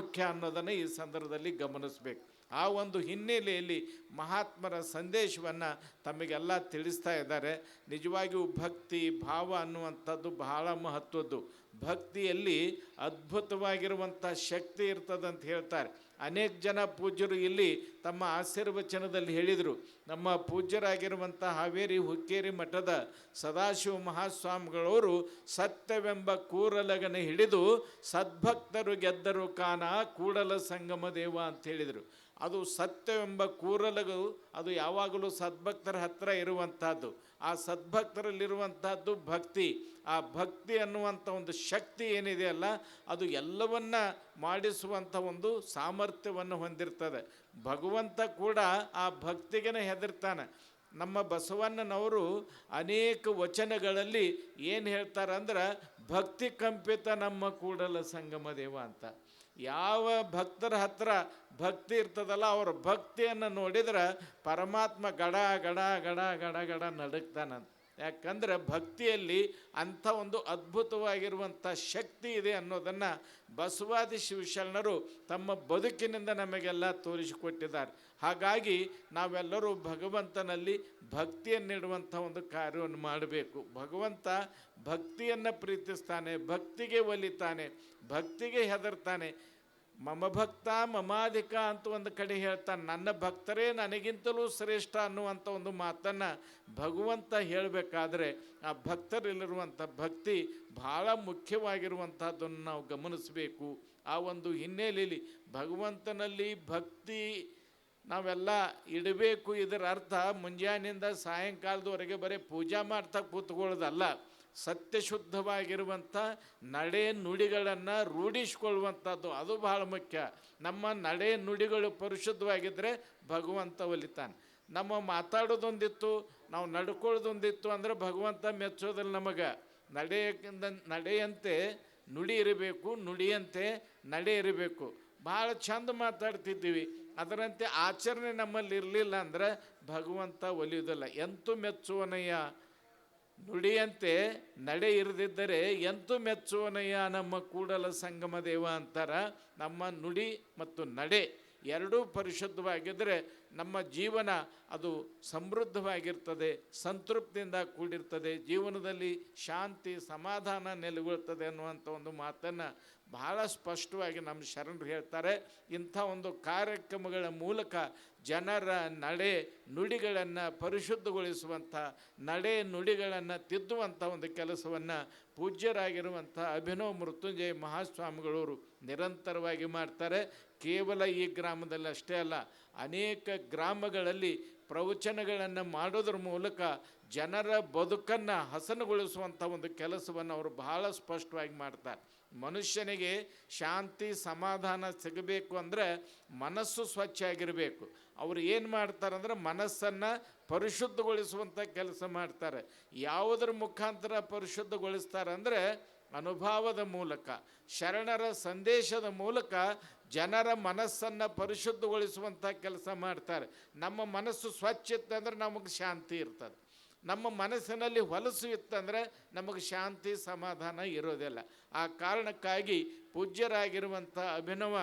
ಮುಖ್ಯ ಅನ್ನೋದನ್ನು ಈ ಸಂದರ್ಭದಲ್ಲಿ ಗಮನಿಸಬೇಕು. ಆ ಒಂದು ಹಿನ್ನೆಲೆಯಲ್ಲಿ ಮಹಾತ್ಮರ ಸಂದೇಶವನ್ನು ತಮಗೆಲ್ಲ ತಿಳಿಸ್ತಾ ಇದ್ದಾರೆ. ನಿಜವಾಗಿಯೂ ಭಕ್ತಿ, ಭಾವ ಅನ್ನುವಂಥದ್ದು ಬಹಳ ಮಹತ್ವದ್ದು. ಭಕ್ತಿಯಲ್ಲಿ ಅದ್ಭುತವಾಗಿರುವಂಥ ಶಕ್ತಿ ಇರ್ತದಂತ ಹೇಳ್ತಾರೆ. ಅನೇಕ ಜನ ಪೂಜ್ಯರು ಇಲ್ಲಿ ತಮ್ಮ ಆಶೀರ್ವಚನದಲ್ಲಿ ಹೇಳಿದರು. ನಮ್ಮ ಪೂಜ್ಯರಾಗಿರುವಂಥ ಹಾವೇರಿ ಹುಕ್ಕೇರಿ ಮಠದ ಸದಾಶಿವ ಮಹಾಸ್ವಾಮಿಗಳವರು ಸತ್ಯವೆಂಬ ಕೂರಲಗನ ಹಿಡಿದು ಸದ್ಭಕ್ತರು ಗೆದ್ದರು ಕಾನ ಕೂಡಲ ಸಂಗಮ ದೇವ ಅಂತ ಹೇಳಿದರು. ಅದು ಸತ್ಯವೆಂಬ ಕೂರಲಗು ಅದು ಯಾವಾಗಲೂ ಸದ್ಭಕ್ತರ ಹತ್ತಿರ ಇರುವಂಥದ್ದು. ಆ ಸದ್ಭಕ್ತರಲ್ಲಿರುವಂಥದ್ದು ಭಕ್ತಿ. ಆ ಭಕ್ತಿ ಅನ್ನುವಂಥ ಒಂದು ಶಕ್ತಿ ಏನಿದೆಯಲ್ಲ ಅದು ಎಲ್ಲವನ್ನ ಮಾಡಿಸುವಂಥ ಒಂದು ಸಾಮರ್ಥ್ಯವನ್ನು ಹೊಂದಿರ್ತದೆ. ಭಗವಂತ ಕೂಡ ಆ ಭಕ್ತಿಗೆನೇ ಹೆದರ್ತಾನೆ. ನಮ್ಮ ಬಸವಣ್ಣನವರು ಅನೇಕ ವಚನಗಳಲ್ಲಿ ಏನು ಹೇಳ್ತಾರೆ ಅಂದ್ರೆ ಭಕ್ತಿ ಕಂಪಿತ ನಮ್ಮ ಕೂಡಲ ಸಂಗಮ ದೇವ ಅಂತ. ಯಾವ ಭಕ್ತರ ಹತ್ರ ಭಕ್ತಿ ಇರ್ತದಲ್ಲ ಅವ್ರ ಭಕ್ತಿಯನ್ನು ನೋಡಿದ್ರೆ ಪರಮಾತ್ಮ ಗಡ ಗಡ ಗಡ ಗಡ ಗಡ ನಡುಕ್ತಾನಂತ ಯಾಕಂದ್ರೆ ಭಕ್ತಿಯಲ್ಲಿ ಅಂಥ ಒಂದು ಅದ್ಭುತವಾಗಿರುವಂಥ ಶಕ್ತಿ ಇದೆ ಅನ್ನೋದನ್ನು ಬಸವಾದಿ ಶಿವಶರಣರು ತಮ್ಮ ಬದುಕಿನಿಂದ ನಮಗೆಲ್ಲ ತೋರಿಸಿಕೊಟ್ಟಿದ್ದಾರೆ. ಹಾಗಾಗಿ ನಾವೆಲ್ಲರೂ ಭಗವಂತನಲ್ಲಿ ಭಕ್ತಿಯನ್ನಿಡುವಂಥ ಒಂದು ಕಾರ್ಯವನ್ನು ಮಾಡಬೇಕು. ಭಗವಂತ ಭಕ್ತಿಯನ್ನು ಪ್ರೀತಿಸ್ತಾನೆ, ಭಕ್ತಿಗೆ ಒಲಿತಾನೆ, ಭಕ್ತಿಗೆ ಹೆದರ್ತಾನೆ. ಮಮ ಭಕ್ತ ಮಮಾಧಿಕ ಅಂತ ಒಂದು ಕಡೆ ಹೇಳ್ತಾನೆ. ನನ್ನ ಭಕ್ತರೇ ನನಗಿಂತಲೂ ಶ್ರೇಷ್ಠ ಅನ್ನುವಂಥ ಒಂದು ಮಾತನ್ನು ಭಗವಂತ ಹೇಳಬೇಕಾದ್ರೆ ಆ ಭಕ್ತರಲ್ಲಿರುವಂಥ ಭಕ್ತಿ ಭಾಳ ಮುಖ್ಯವಾಗಿರುವಂಥದ್ದನ್ನು ನಾವು ಗಮನಿಸಬೇಕು. ಆ ಒಂದು ಹಿನ್ನೆಲೆಯಲ್ಲಿ ಭಗವಂತನಲ್ಲಿ ಭಕ್ತಿ ನಾವೆಲ್ಲ ಇಡಬೇಕು ಇದರ ಅರ್ಥ ಮುಂಜಾನೆಯಿಂದ ಸಾಯಂಕಾಲದವರೆಗೆ ಬರೀ ಪೂಜಾ ಮಾಡ್ತಾ ಕೂತ್ಕೊಳ್ಳೋದಲ್ಲ. ಸತ್ಯಶುದ್ಧವಾಗಿರುವಂಥ ನಡೆ ನುಡಿಗಳನ್ನು ರೂಢಿಸ್ಕೊಳ್ಳುವಂಥದ್ದು, ಅದು ಬಹಳ ಮುಖ್ಯ. ನಮ್ಮ ನಡೆ ನುಡಿಗಳು ಪರಿಶುದ್ಧವಾಗಿದ್ದರೆ ಭಗವಂತ ಒಲಿತಾನೆ. ನಮ್ಮ ಮಾತಾಡೋದೊಂದಿತ್ತು, ನಾವು ನಡ್ಕೊಳ್ಳೋದೊಂದಿತ್ತು ಅಂದರೆ ಭಗವಂತ ಮೆಚ್ಚೋದಿಲ್ಲ ನಮಗೆ. ನಡೆಯಕ್ಕಿಂತ ನಡೆಯಂತೆ ನುಡಿ ಇರಬೇಕು, ನುಡಿಯಂತೆ ನಡೆ ಇರಬೇಕು. ಭಾಳ ಚಂದ ಮಾತಾಡ್ತಿದ್ದೀವಿ. ಅದರಂತೆ ಆಚರಣೆ ನಮ್ಮಲ್ಲಿ ಇರಲಿಲ್ಲ ಅಂದ್ರೆ ಭಗವಂತ ಒಲಿಯೋದಿಲ್ಲ ಎಂತೂ ಮೆಚ್ಚುವನಯ್ಯ? ನುಡಿಯಂತೆ ನಡೆ ಇರದಿದ್ದರೆ ಎಂತು ಮೆಚ್ಚುವನಯ್ಯ ನಮ್ಮ ಕೂಡಲ ಸಂಗಮ ದೇವ ಅಂತಾರ. ನಮ್ಮ ನುಡಿ ಮತ್ತು ನಡೆ ಎರಡೂ ಪರಿಶುದ್ಧವಾಗಿದ್ದರೆ ನಮ್ಮ ಜೀವನ ಅದು ಸಮೃದ್ಧವಾಗಿರ್ತದೆ, ಸಂತೃಪ್ತಿಯಿಂದ ಕೂಡಿರ್ತದೆ, ಜೀವನದಲ್ಲಿ ಶಾಂತಿ, ಸಮಾಧಾನ ನೆಲೆಗೊಳ್ತದೆ ಅನ್ನುವಂಥ ಒಂದು ಮಾತನ್ನು ಬಹಳ ಸ್ಪಷ್ಟವಾಗಿ ನಮ್ಮ ಶರಣರು ಹೇಳ್ತಾರೆ. ಇಂಥ ಒಂದು ಕಾರ್ಯಕ್ರಮಗಳ ಮೂಲಕ ಜನರ ನಡೆ ನುಡಿಗಳನ್ನು ಪರಿಶುದ್ಧಗೊಳಿಸುವಂಥ, ನಡೆ ನುಡಿಗಳನ್ನು ತಿದ್ದುವಂಥ ಒಂದು ಕೆಲಸವನ್ನು ಪೂಜ್ಯರಾಗಿರುವಂಥ ಅಭಿನವ್ ಮೃತ್ಯುಂಜಯ ಮಹಾಸ್ವಾಮಿಗಳವರು ನಿರಂತರವಾಗಿ ಮಾಡ್ತಾರೆ. ಕೇವಲ ಈ ಗ್ರಾಮದಲ್ಲಿ ಅಷ್ಟೇ ಅಲ್ಲ ಅನೇಕ ಗ್ರಾಮಗಳಲ್ಲಿ ಪ್ರವಚನಗಳನ್ನು ಮಾಡೋದ್ರ ಮೂಲಕ ಜನರ ಬದುಕನ್ನು ಹಸನುಗೊಳಿಸುವಂಥ ಒಂದು ಕೆಲಸವನ್ನು ಅವರು ಬಹಳ ಸ್ಪಷ್ಟವಾಗಿ ಮಾಡ್ತಾರೆ. ಮನುಷ್ಯನಿಗೆ ಶಾಂತಿ, ಸಮಾಧಾನ ಸಿಗಬೇಕು ಅಂದರೆ ಮನಸ್ಸು ಸ್ವಚ್ಛ ಆಗಿರಬೇಕು. ಅವರು ಏನು ಮಾಡ್ತಾರೆ ಅಂದ್ರೆ ಮನಸ್ಸನ್ನು ಪರಿಶುದ್ಧಗೊಳಿಸುವಂಥ ಕೆಲಸ ಮಾಡ್ತಾರೆ. ಯಾವುದರ ಮುಖಾಂತರ ಪರಿಶುದ್ಧಗೊಳಿಸ್ತಾರೆ ಅಂದರೆ ಅನುಭವದ ಮೂಲಕ, ಶರಣರ ಸಂದೇಶದ ಮೂಲಕ ಜನರ ಮನಸ್ಸನ್ನು ಪರಿಶುದ್ಧಗೊಳಿಸುವಂಥ ಕೆಲಸ ಮಾಡ್ತಾರೆ. ನಮ್ಮ ಮನಸ್ಸು ಸ್ವಚ್ಛ ಇತ್ತಂದ್ರೆ ನಮಗೆ ಶಾಂತಿ ಇರ್ತದೆ. ನಮ್ಮ ಮನಸ್ಸಿನಲ್ಲಿ ಹೊಲಸು ಇತ್ತಂದರೆ ನಮಗೆ ಶಾಂತಿ ಸಮಾಧಾನ ಇರೋದಿಲ್ಲ. ಆ ಕಾರಣಕ್ಕಾಗಿ ಪೂಜ್ಯರಾಗಿರುವಂಥ ಅಭಿನವ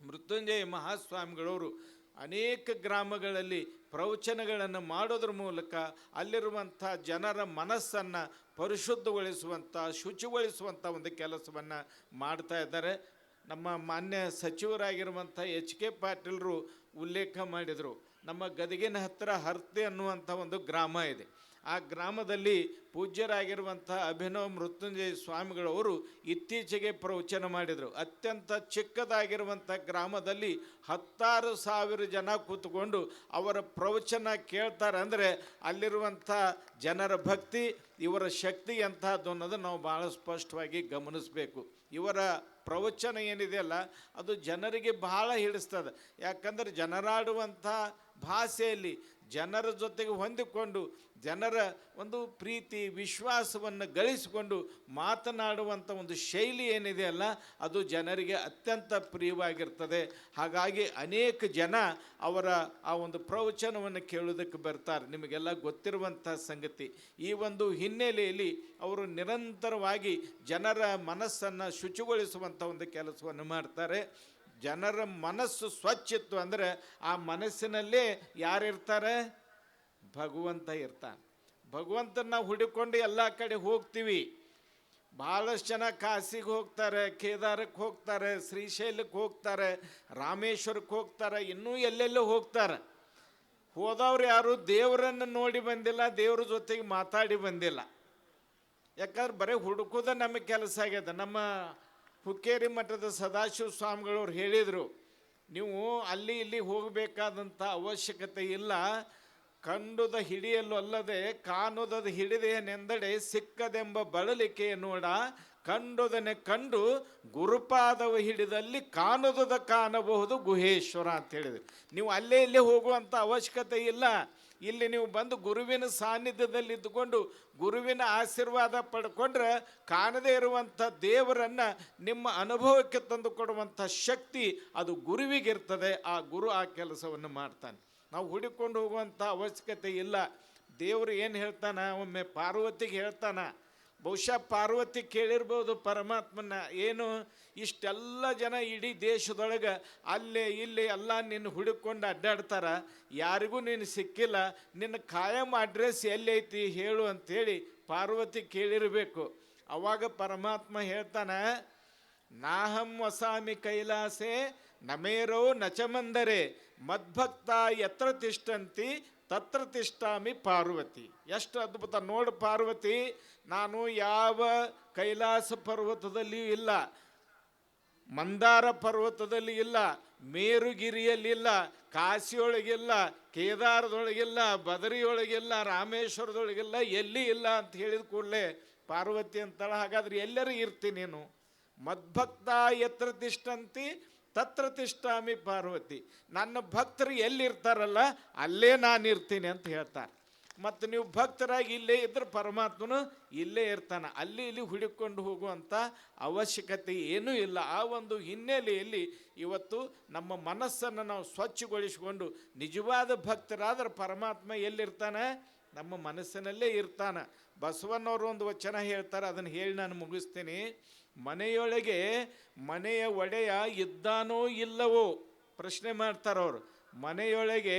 ಮೃತ್ಯುಂಜಯ ಮಹಾಸ್ವಾಮಿಗಳವರು ಅನೇಕ ಗ್ರಾಮಗಳಲ್ಲಿ ಪ್ರವಚನಗಳನ್ನು ಮಾಡೋದ್ರ ಮೂಲಕ ಅಲ್ಲಿರುವಂಥ ಜನರ ಮನಸ್ಸನ್ನು ಪರಿಶುದ್ಧಗೊಳಿಸುವಂಥ, ಶುಚಿಗೊಳಿಸುವಂಥ ಒಂದು ಕೆಲಸವನ್ನು ಮಾಡ್ತಾ ಇದ್ದಾರೆ. ನಮ್ಮ ಮಾನ್ಯ ಸಚಿವರಾಗಿರುವಂಥ ಎಚ್ ಕೆ ಪಾಟೀಲ್ರು ಉಲ್ಲೇಖ ಮಾಡಿದರು, ನಮ್ಮ ಗದಗಿನ ಹತ್ತಿರ ಹರ್ತೆ ಅನ್ನುವಂಥ ಒಂದು ಗ್ರಾಮ ಇದೆ. ಆ ಗ್ರಾಮದಲ್ಲಿ ಪೂಜ್ಯರಾಗಿರುವಂಥ ಅಭಿನವ ಮೃತ್ಯುಂಜಯ ಸ್ವಾಮಿಗಳವರು ಇತ್ತೀಚೆಗೆ ಪ್ರವಚನ ಮಾಡಿದರು. ಅತ್ಯಂತ ಚಿಕ್ಕದಾಗಿರುವಂಥ ಗ್ರಾಮದಲ್ಲಿ ಹತ್ತಾರು ಸಾವಿರ ಜನ ಕೂತ್ಕೊಂಡು ಅವರ ಪ್ರವಚನ ಕೇಳ್ತಾರೆ ಅಂದರೆ ಅಲ್ಲಿರುವಂಥ ಜನರ ಭಕ್ತಿ, ಇವರ ಶಕ್ತಿ ಎಂಥದ್ದು ಅನ್ನೋದು ನಾವು ಭಾಳ ಸ್ಪಷ್ಟವಾಗಿ ಗಮನಿಸಬೇಕು. ಇವರ ಪ್ರವಚನ ಏನಿದೆಯಲ್ಲ ಅದು ಜನರಿಗೆ ಬಹಳ ಹಿಡಿಸ್ತದೆ. ಯಾಕಂದ್ರೆ ಜನರಾಡುವಂಥ ಭಾಷೆಯಲ್ಲಿ ಜನರ ಜೊತೆಗೆ ಹೊಂದಿಕೊಂಡು ಜನರ ಒಂದು ಪ್ರೀತಿ, ವಿಶ್ವಾಸವನ್ನು ಗಳಿಸಿಕೊಂಡು ಮಾತನಾಡುವಂಥ ಒಂದು ಶೈಲಿ ಏನಿದೆ ಅಲ್ಲ, ಅದು ಜನರಿಗೆ ಅತ್ಯಂತ ಪ್ರಿಯವಾಗಿರ್ತದೆ. ಹಾಗಾಗಿ ಅನೇಕ ಜನ ಅವರ ಆ ಒಂದು ಪ್ರವಚನವನ್ನು ಕೇಳೋದಕ್ಕೆ ಬರ್ತಾರೆ. ನಿಮಗೆಲ್ಲ ಗೊತ್ತಿರುವಂಥ ಸಂಗತಿ. ಈ ಒಂದು ಹಿನ್ನೆಲೆಯಲ್ಲಿ ಅವರು ನಿರಂತರವಾಗಿ ಜನರ ಮನಸ್ಸನ್ನು ಶುಚಿಗೊಳಿಸುವಂಥ ಒಂದು ಕೆಲಸವನ್ನು ಮಾಡ್ತಾರೆ. ಜನರ ಮನಸ್ಸು ಸ್ವಚ್ಛ ಇತ್ತು ಅಂದರೆ ಆ ಮನಸ್ಸಿನಲ್ಲೇ ಯಾರಿರ್ತಾರೆ? ಭಗವಂತ ಇರ್ತಾನೆ. ಭಗವಂತನ ಹುಡುಕೊಂಡು ಎಲ್ಲ ಕಡೆ ಹೋಗ್ತೀವಿ. ಭಾಳಷ್ಟು ಜನ ಕಾಶಿಗೆ ಹೋಗ್ತಾರೆ ಕೇದಾರಕ್ಕೆ ಹೋಗ್ತಾರೆ ಶ್ರೀಶೈಲಕ್ಕೆ ಹೋಗ್ತಾರೆ ರಾಮೇಶ್ವರಕ್ಕೆ ಹೋಗ್ತಾರೆ, ಇನ್ನೂ ಎಲ್ಲೆಲ್ಲೋ ಹೋಗ್ತಾರೆ. ಹೋದವ್ರು ಯಾರು ದೇವರನ್ನು ನೋಡಿ ಬಂದಿಲ್ಲ, ದೇವ್ರ ಜೊತೆಗೆ ಮಾತಾಡಿ ಬಂದಿಲ್ಲ. ಯಾಕಂದ್ರೆ ಬರೀ ಹುಡುಕೋದ ನಮಗೆ ಕೆಲಸ ಆಗ್ಯದ. ನಮ್ಮ ಹುಕ್ಕೇರಿ ಮಠದ ಸದಾಶಿವ ಸ್ವಾಮಿಗಳವ್ರು ಹೇಳಿದರು, ನೀವು ಅಲ್ಲಿ ಇಲ್ಲಿ ಹೋಗಬೇಕಾದಂಥ ಅವಶ್ಯಕತೆ ಇಲ್ಲ. ಕಂಡುದ ಹಿಡಿಯಲು ಅಲ್ಲದೆ ಕಾಣುದದ ಹಿಡಿದೇನೆಂದಡೆ ಸಿಕ್ಕದೆಂಬ ಬಳಲಿಕೆ ನೋಡ. ಕಂಡುದನೆ ಕಂಡು ಗುರುಪಾದವ ಹಿಡಿದಲ್ಲಿ ಕಾನುದದ ಕಾಣಬಹುದು ಗುಹೇಶ್ವರ ಅಂತ ಹೇಳಿದರು. ನೀವು ಅಲ್ಲೇ ಇಲ್ಲೇ ಹೋಗುವಂಥ ಅವಶ್ಯಕತೆ ಇಲ್ಲ. ಇಲ್ಲಿ ನೀವು ಬಂದು ಗುರುವಿನ ಸಾನ್ನಿಧ್ಯದಲ್ಲಿ ಇದ್ದುಕೊಂಡು ಗುರುವಿನ ಆಶೀರ್ವಾದ ಪಡ್ಕೊಂಡ್ರೆ ಕಾಣದೇ ಇರುವಂಥ ದೇವರನ್ನು ನಿಮ್ಮ ಅನುಭವಕ್ಕೆ ತಂದು ಕೊಡುವಂಥ ಶಕ್ತಿ ಅದು ಗುರುವಿಗಿರ್ತದೆ. ಆ ಗುರು ಆ ಕೆಲಸವನ್ನು ಮಾಡ್ತಾನೆ. ನಾವು ಹುಡುಕೊಂಡು ಹೋಗುವಂಥ ಅವಶ್ಯಕತೆ ಇಲ್ಲ. ದೇವರು ಏನು ಹೇಳ್ತಾನೆ? ಒಮ್ಮೆ ಪಾರ್ವತಿಗೆ ಹೇಳ್ತಾನ ಬಹುಶಃ ಪಾರ್ವತಿ ಕೇಳಿರ್ಬೋದು ಪರಮಾತ್ಮನ, ಏನು ಇಷ್ಟೆಲ್ಲ ಜನ ಇಡೀ ದೇಶದೊಳಗೆ ಅಲ್ಲೇ ಇಲ್ಲಿ ಎಲ್ಲ ನಿನ್ನ ಹುಡುಕೊಂಡು ಅಡ್ಡಾಡ್ತಾರ? ಯಾರಿಗೂ ನೀನು ಸಿಕ್ಕಿಲ್ಲ. ನಿನ್ನ ಖಾಯಂ ಅಡ್ರೆಸ್ ಎಲ್ಲೈತಿ ಹೇಳು ಅಂಥೇಳಿ ಪಾರ್ವತಿ ಕೇಳಿರಬೇಕು. ಅವಾಗ ಪರಮಾತ್ಮ ಹೇಳ್ತಾನೆ, ನಾಹಂ ವಸಾಮಿ ಕೈಲಾಸೆ ನಮೇರೋ ನಚಮಂದರೆ, ಮದ್ಭಕ್ತ ಎತ್ರ ತಿಷ್ಟಂತಿ ತತ್ರ ತಿಷ್ಟಾಮಿ ಪಾರ್ವತಿ. ಎಷ್ಟು ಅದ್ಭುತ. ನೋಡು ಪಾರ್ವತಿ, ನಾನು ಯಾವ ಕೈಲಾಸ ಪರ್ವತದಲ್ಲಿಯೂ ಇಲ್ಲ. ಮಂದಾರ ಪರ್ವತದಲ್ಲಿ ಇಲ್ಲ. ಮೇರುಗಿರಿಯಲ್ಲಿಲ್ಲ ಕಾಶಿಯೊಳಗಿಲ್ಲ. ಕೇದಾರದೊಳಗಿಲ್ಲ. ಬದರಿಯೊಳಗಿಲ್ಲ. ರಾಮೇಶ್ವರದೊಳಗಿಲ್ಲ. ಎಲ್ಲಿ ಇಲ್ಲ ಅಂತ ಹೇಳಿದ ಕೂಡಲೇ ಪಾರ್ವತಿ ಅಂತಾಳೆ ಹಾಗಾದ್ರೆ ಎಲ್ಲರೂ ಇರ್ತೀನಿ ನೀನು. ಮದ್ಭಕ್ತ ಎತ್ರ ತಿಷ್ಟಂತಿ ತತ್ರ ತಿಷ್ಟಾಮಿ ಪಾರ್ವತಿ. ನನ್ನ ಭಕ್ತರು ಎಲ್ಲಿರ್ತಾರಲ್ಲ, ಅಲ್ಲೇ ನಾನು ಇರ್ತೀನಿ ಅಂತ ಹೇಳ್ತಾರೆ. ಮತ್ತು ನೀವು ಭಕ್ತರಾಗಿ ಇಲ್ಲೇ ಇದ್ರೆ ಪರಮಾತ್ಮನು ಇಲ್ಲೇ ಇರ್ತಾನೆ. ಅಲ್ಲಿ ಇಲ್ಲಿ ಹುಡುಕೊಂಡು ಹೋಗುವಂಥ ಅವಶ್ಯಕತೆ ಏನೂ ಇಲ್ಲ. ಆ ಒಂದು ಹಿನ್ನೆಲೆಯಲ್ಲಿ ಇವತ್ತು ನಮ್ಮ ಮನಸ್ಸನ್ನು ನಾವು ಸ್ವಚ್ಛಗೊಳಿಸಿಕೊಂಡು ನಿಜವಾದ ಭಕ್ತರಾದ್ರೆ ಪರಮಾತ್ಮ ಎಲ್ಲಿರ್ತಾನೆ? ನಮ್ಮ ಮನಸ್ಸಿನಲ್ಲೇ ಇರ್ತಾನೆ. ಬಸವಣ್ಣವರು ಒಂದು ವಚನ ಹೇಳ್ತಾರೆ, ಅದನ್ನು ಹೇಳಿ ನಾನು ಮುಗಿಸ್ತೀನಿ. ಮನೆಯೊಳಗೆ ಮನೆಯ ಒಡೆಯ ಇದ್ದಾನೋ ಇಲ್ಲವೋ ಪ್ರಶ್ನೆ ಮಾಡ್ತಾರವ್ರು ಮನೆಯೊಳಗೆ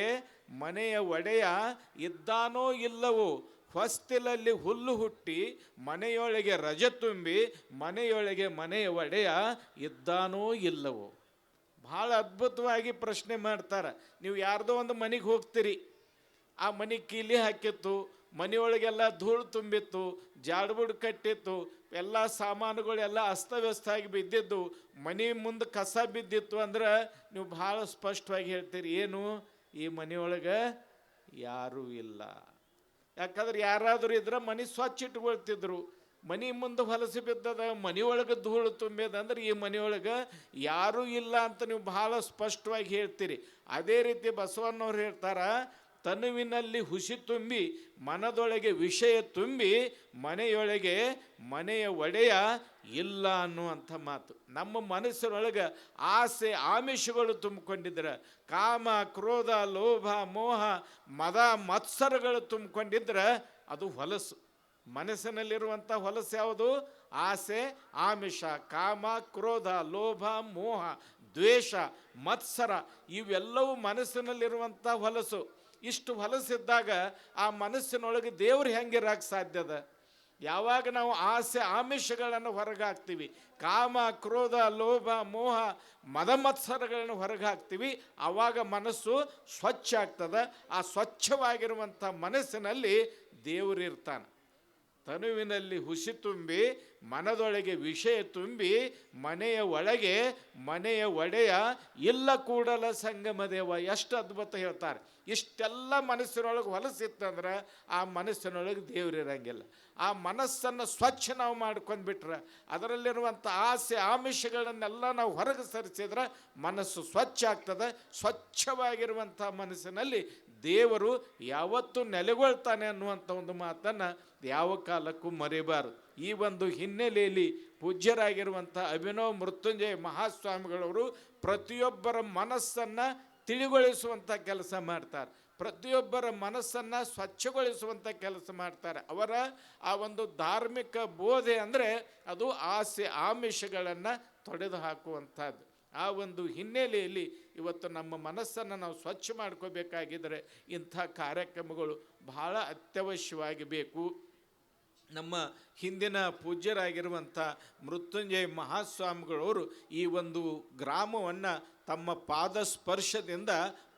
ಮನೆಯ ಒಡೆಯ ಇದ್ದಾನೋ ಇಲ್ಲವೋ ಹೊಸ್ತಿಲಲ್ಲಿ ಹುಲ್ಲು ಹುಟ್ಟಿ ಮನೆಯೊಳಗೆ ರಜ ತುಂಬಿ ಮನೆಯೊಳಗೆ ಮನೆಯ ಒಡೆಯ ಇದ್ದಾನೋ ಇಲ್ಲವೋ. ಭಾಳ ಅದ್ಭುತವಾಗಿ ಪ್ರಶ್ನೆ ಮಾಡ್ತಾರೆ. ನೀವು ಯಾರ್ದೋ ಒಂದು ಮನೆಗೆ ಹೋಗ್ತೀರಿ. ಆ ಮನೆ ಕೀಲಿ ಹಾಕಿತ್ತು. ಮನೆಯೊಳಗೆಲ್ಲ ಧೂಳು ತುಂಬಿತ್ತು, ಜಾಡ್ಬುಡ್ ಕಟ್ಟಿತ್ತು, ಎಲ್ಲ ಸಾಮಾನುಗಳೆಲ್ಲ ಅಸ್ತವ್ಯಸ್ತಾಗಿ ಬಿದ್ದಿದ್ದು, ಮನೆ ಮುಂದೆ ಕಸ ಬಿದ್ದಿತ್ತು ಅಂದ್ರೆ ನೀವು ಭಾಳ ಸ್ಪಷ್ಟವಾಗಿ ಹೇಳ್ತೀರಿ, ಏನು? ಈ ಮನೆಯೊಳಗೆ ಯಾರೂ ಇಲ್ಲ. ಯಾಕಂದ್ರೆ ಯಾರಾದರೂ ಇದ್ರೆ ಮನೆ ಸ್ವಚ್ಛ ಇಟ್ಕೊಳ್ತಿದ್ರು. ಮನೆ ಮುಂದೆ ಹೊಲಸು ಬಿದ್ದದ, ಮನೆಯೊಳಗೆ ಧೂಳು ತುಂಬಿದ ಅಂದ್ರೆ ಈ ಮನೆಯೊಳಗೆ ಯಾರೂ ಇಲ್ಲ ಅಂತ ನೀವು ಭಾಳ ಸ್ಪಷ್ಟವಾಗಿ ಹೇಳ್ತೀರಿ. ಅದೇ ರೀತಿ ಬಸವಣ್ಣವ್ರು ಹೇಳ್ತಾರ ತನುವಿನಲ್ಲಿ ಹುಸಿ ತುಂಬಿ, ಮನದೊಳಗೆ ವಿಷಯ ತುಂಬಿ, ಮನೆಯೊಳಗೆ ಮನೆಯ ಒಡೆಯ ಇಲ್ಲ ಅನ್ನುವಂಥ ಮಾತು. ನಮ್ಮ ಮನಸ್ಸಿನೊಳಗೆ ಆಸೆ, ಆಮಿಷಗಳು ತುಂಬಿಕೊಂಡಿದ್ರೆ ಕಾಮ, ಕ್ರೋಧ, ಲೋಭ, ಮೋಹ, ಮದ, ಮತ್ಸರಗಳು ತುಂಬಿಕೊಂಡಿದ್ರೆ ಅದು ಹೊಲಸು. ಮನಸ್ಸಿನಲ್ಲಿರುವಂಥ ಹೊಲಸು ಯಾವುದು? ಆಸೆ, ಆಮಿಷ, ಕಾಮ, ಕ್ರೋಧ, ಲೋಭ, ಮೋಹ, ದ್ವೇಷ, ಮತ್ಸರ ಇವೆಲ್ಲವೂ ಮನಸ್ಸಿನಲ್ಲಿರುವಂಥ ಹೊಲಸು. ಇಷ್ಟು ಹೊಲಸಿದ್ದಾಗ ಆ ಮನಸ್ಸಿನೊಳಗೆ ದೇವ್ರು ಹೆಂಗಿರಕ್ಕೆ ಸಾಧ್ಯದ ಯಾವಾಗ ನಾವು ಆಸೆ ಆಮಿಷಗಳನ್ನು ಹೊರಗೆ ಹಾಕ್ತೀವಿ ಕಾಮ, ಕ್ರೋಧ, ಲೋಭ, ಮೋಹ, ಮದಮತ್ಸರಗಳನ್ನು ಹೊರಗೆ ಹಾಕ್ತೀವಿ ಆವಾಗ ಮನಸ್ಸು ಸ್ವಚ್ಛ ಆಗ್ತದೆ. ಆ ಸ್ವಚ್ಛವಾಗಿರುವಂಥ ಮನಸ್ಸಿನಲ್ಲಿ ದೇವರಿರ್ತಾನೆ ತನುವಿನಲ್ಲಿ ಹುಸಿ ತುಂಬಿ, ಮನದೊಳಗೆ ವಿಷಯ ತುಂಬಿ, ಮನೆಯ ಒಳಗೆ, ಮನೆಯ ಒಡೆಯ, ಇಲ್ಲ ಕೂಡಲ ಸಂಗಮದೇವ ಎಷ್ಟು ಅದ್ಭುತ ಹೇಳ್ತಾರೆ. ಇಷ್ಟೆಲ್ಲ ಮನಸ್ಸಿನೊಳಗೆ ಹೊಲಸಿತ್ತಂದ್ರೆ ಆ ಮನಸ್ಸಿನೊಳಗೆ ದೇವರಿರಂಗಿಲ್ಲ ಆ ಮನಸ್ಸನ್ನು ಸ್ವಚ್ಛ ನಾವು ಮಾಡ್ಕೊಂಡ್ಬಿಟ್ರೆ ಅದರಲ್ಲಿರುವಂಥ ಆಸೆ, ಆಮಿಷಗಳನ್ನೆಲ್ಲ ನಾವು ಹೊರಗೆ ಸರಿಸಿದ್ರೆ ಮನಸ್ಸು ಸ್ವಚ್ಛ ಆಗ್ತದೆ. ಸ್ವಚ್ಛವಾಗಿರುವಂಥ ಮನಸ್ಸಿನಲ್ಲಿ ದೇವರು ಯಾವತ್ತೂ ನೆಲೆಗೊಳ್ತಾನೆ ಅನ್ನುವಂಥ ಒಂದು ಮಾತನ್ನು ಯಾವ ಕಾಲಕ್ಕೂ ಮರೆಯಬಾರದು ಈ ಒಂದು ಹಿನ್ನೆಲೆಯಲ್ಲಿ ಪೂಜ್ಯರಾಗಿರುವಂಥ ಅಭಿನವ್ ಮೃತ್ಯುಂಜಯ ಮಹಾಸ್ವಾಮಿಗಳವರು ಪ್ರತಿಯೊಬ್ಬರ ಮನಸ್ಸನ್ನು ತಿಳಿಗೊಳಿಸುವಂಥ ಕೆಲಸ ಮಾಡ್ತಾರೆ. ಪ್ರತಿಯೊಬ್ಬರ ಮನಸ್ಸನ್ನು ಸ್ವಚ್ಛಗೊಳಿಸುವಂಥ ಕೆಲಸ ಮಾಡ್ತಾರೆ. ಅವರ ಆ ಒಂದು ಧಾರ್ಮಿಕ ಬೋಧೆ ಅಂದರೆ ಅದು ಆಸೆ ಆಮಿಷಗಳನ್ನು ತೊಡೆದು ಹಾಕುವಂಥದ್ದು. ಆ ಒಂದು ಹಿನ್ನೆಲೆಯಲ್ಲಿ ಇವತ್ತು ನಮ್ಮ ಮನಸ್ಸನ್ನು ನಾವು ಸ್ವಚ್ಛ ಮಾಡ್ಕೋಬೇಕಾಗಿದ್ದರೆ ಇಂಥ ಕಾರ್ಯಕ್ರಮಗಳು ಬಹಳ ಅತ್ಯವಶ್ಯವಾಗಿ ಬೇಕು. ನಮ್ಮ ಹಿಂದಿನ ಪೂಜ್ಯರಾಗಿರುವಂಥ ಮೃತ್ಯುಂಜಯ ಮಹಾಸ್ವಾಮಿಗಳವರು ಈ ಒಂದು ಗ್ರಾಮವನ್ನು ತಮ್ಮ ಪಾದ ಸ್ಪರ್ಶದಿಂದ